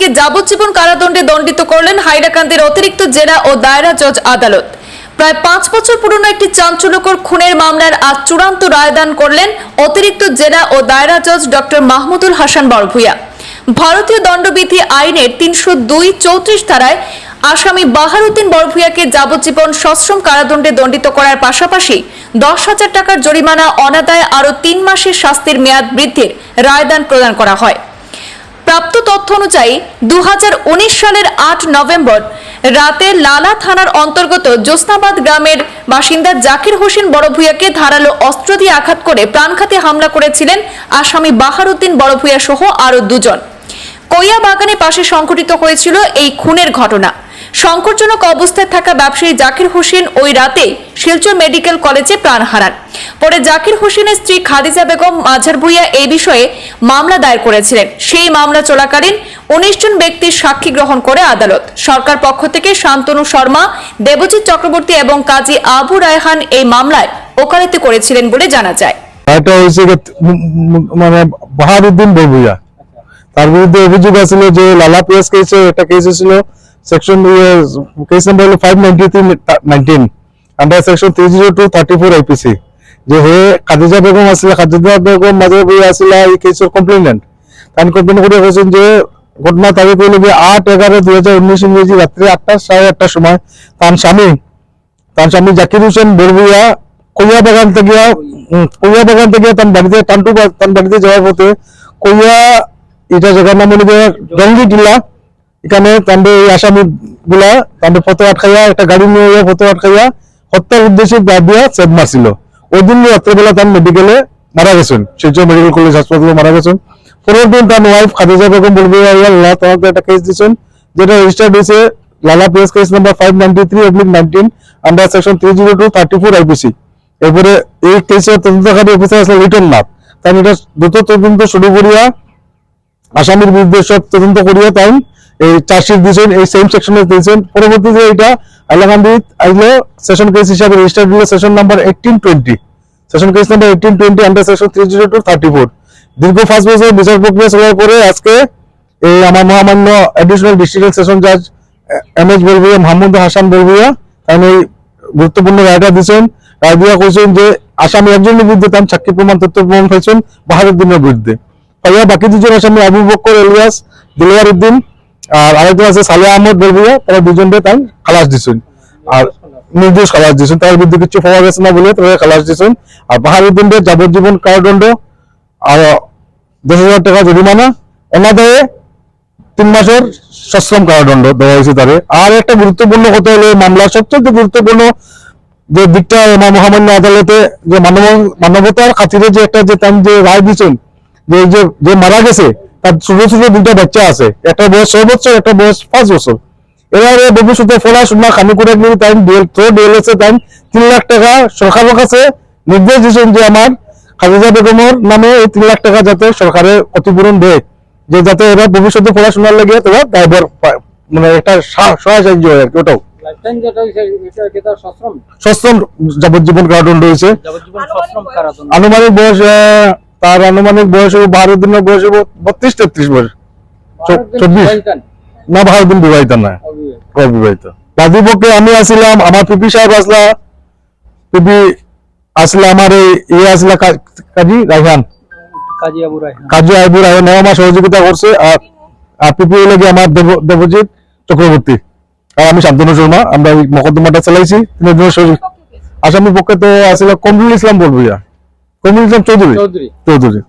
আসামিকে যাবজ্জীবন কারাদণ্ডে দণ্ডিত করলেন হাইলাকান্দির অতিরিক্ত জেলা ও দায়রা জজ আদালত। প্রায় পাঁচ বছর পুরনো একটি চাঞ্চল্যকর খুনের মামলার আজ চূড়ান্ত রায়দান করলেন অতিরিক্ত জেলা ও দায়রা জজ ডক্টর মাহমুদুল হাসান বরভুইয়া। ভারতীয় দণ্ডবিধি আইনের তিনশো দুই চৌত্রিশ ধারায় আসামি বাহারুদ্দিন বরভুইয়াকে যাবজ্জীবন সশ্রম কারাদণ্ডে দণ্ডিত করার পাশাপাশি দশ হাজার টাকার জরিমানা অনাদায় আরও তিন মাসের শাস্তির মেয়াদ বৃদ্ধির রায়দান প্রদান করা হয়। প্রাপ্ত তথ্য অনুযায়ী দুহাজার উনিশ সালের আট নভেম্বর রাতে লালা থানার অন্তর্গত জোসনাবাদ গ্রামের বাসিন্দা জাকির হোসেন বড় বড়ভূয়াকে ধারালো অস্ত্র দিয়ে আঘাত করে প্রাণঘাতে হামলা করেছিলেন আসামি বাহারুদ্দিন বড়ভূয়া সহ আরও দুজন। কইয়া বাগানে পাশে সংঘটিত হয়েছিল এই খুনের ঘটনা। সংকটজনক অবস্থায় থাকা ব্যবসায়ী জাকির হোসেন ওই রাতে শিলচর মেডিকেল কলেজে প্রাণ হারান। পরে জাকির হোসেনের স্ত্রী খাদিজা বেগম মাঝার ভুইয়া এই বিষয়ে মামলা দায়ের করেছিলেন। সেই মামলা চলাকালীন উনিশ জন ব্যক্তির সাক্ষী গ্রহণ করে আদালত। সরকার পক্ষ থেকে শান্তনু শর্মা, দেবজিৎ চক্রবর্তী এবং কাজী আবু রায়হান এই মামলায় ওকালতি করেছিলেন বলে জানা যায়। এটা হয়েছে মানে বাহারুদ্দিন বরভুইয়া তার বিরুদ্ধে অভিযোগ আছিল যে লালা পিয়াস কেসে একটা case nineteen under section three zero two thirty four IPC যে হে খাদিজা বেগম আসলে খাদিজা বেগম মাঝে আসলে এই কেসের কমপ্লেনেন্ট তাই কমপ্লেন করে যে দুই হাজার উনিশ ইংরেজি রাত্রে আটটা সাড়ে সময় তার স্বামী তার স্বামী জাকির হোসেন বরবুয়া কইয়া বাগান থেকে কইয়া বাগান থেকে তার বাড়িতে টান্টু তার বাড়িতে যাওয়ার পথে কইয়া, এটা জায়গার নাম হলো রঙ্গি টিলা এখানে তাদের এই আসামি গুলা তাদের ফটো আটকাইয়া, একটা গাড়ি নিয়ে গিয়ে ফটো আটকাইয়া হত্যার উদ্দেশ্যে গা দিয়া সেভ মারছিল। ওই দিন রাত্রেবেলা তার মেডিকেলে মারা গেছেন। শিলচর মেডিকেল কলেজ হাসপাতালে মারা গেছেন। পরের দিন তার ওয়াইফ খাদিজা বেগম বলবে, আল্লাহ, তোমাকে একটা কেস দিয়েছেন যেটা রেজিস্টার্ড হয়েছে Lala PS case number five ninety three oblique nineteen under section three zero two thirty four IPC এরপরে এই কেসের তদন্তকারী অফিসার আসলে রিটার্ন না তাই এটা দ্রুত তদন্ত শুরু করিয়া, আসামির বিরুদ্ধে সব তদন্ত করিয়া তাই এই চার্জশিট দিয়েছেন, এই সেম সেকশনে দিয়েছেন। পরবর্তীতে এটা হাইলাকান্দি আইলো সেশন কেস হিসাবে রেজিস্টার দিল session number eighteen twenty session case number eighteen twenty under section three zero two thirty four দীর্ঘ পাঁচ বছর বিচার প্রক্রিয়া চলার পরে আজকে এই আমার মহামান্য অ্যাডিশনাল ডিস্ট্রিক্ট সেশন জাজ এম এস বলবুয়া মাহমুদ হাসান বলবুয়া তাই এই গুরুত্বপূর্ণ রায়টা দিয়েছেন। রায় দিয়া কইছেন যে, আসামি একজনের বিরুদ্ধে তার সাক্ষী প্রমাণ, তথ্য প্রমাণ পাইছেন বাহারুদ্দিনের বিরুদ্ধে। ভাইয়া বাকি দুজন আসামি আবু বক্কর এলিয়াস, দিলওয়ার উদ্দিন আর আরেকজন আছে সালিয়া আহমদ বলবুয়া তারা দুজনকে তাই খালাস দিছেন। আর নির্দোষ খালাস দিয়েছেন তার বিরুদ্ধে কিছু পাওয়া গেছে না বলে তারা খালাস দিয়েছেন আর বাহারুদ্দিনের যাবজ্জীবন কারাদণ্ড আর দশ হাজার টাকা জরিমানা। অনাদায়ে তিন মাসের সশ্রম কারাদণ্ড দেওয়া হয়েছে তারে আর একটা গুরুত্বপূর্ণ কথা হলো, মামলা সবচেয়ে গুরুত্বপূর্ণ যে দিকটা মহামান্য আদালতে যে মানব মানবতার খাতিরে যে একটা যে তার যে রায় দিচ্ছেন যে যে যে মারা গেছে তার ছোট ছোট দুটা বাচ্চা আছে। একটা বয়স ছয় বছর একটা বয়স পাঁচ বছর। এবারে ভবিষ্যতে পড়াশোনা খানি করে নিয়ে তাই থ্রো ডিএলএসে তাই তিন লাখ টাকা। সরকারের কাছে নির্দেশ দিয়েছেন যে আমার খাদিজা বেগমের নামে এই তিন লাখ টাকা যাতে সরকারের ক্ষতিপূরণ দেয় যে যাতে এরা ভবিষ্যতে পড়াশোনার লেগে দায়ভার পায়। মানে একটা সহায় সাহায্য হয় আর কি ওটাও। সশ্রম? যাবজ্জীবন কারাদণ্ড হয়েছে। আনুমানিক বয়স তার আনুমানিক বয়স হব বারো দিনের বয়স হব বত্রিশ তেত্রিশ বয়স। চব্বিশ। না বারো দিন বিবাহিত না। অবিবাহিত। বাদীপক্ষে আমি আসছিলাম আমার পিপি সাহেব আসলা। পিপি আসলে আমার এই ইয়ে আসলা কাজী রাইহান কাজী আবু রায়হান। আমার সহযোগিতা করছে আর আর পিপি গিয়ে আমার দেব- দেবজিৎ চক্রবর্তী। আর আমি শান্তনু শর্মা আমরা এই মকদ্দমাটা চালাইছি তিনজনের আসামি পক্ষে তো আসলে কমরুল ইসলাম বলব ইয়া কমরুল ইসলাম চৌধুরী চৌধুরী চৌধুরী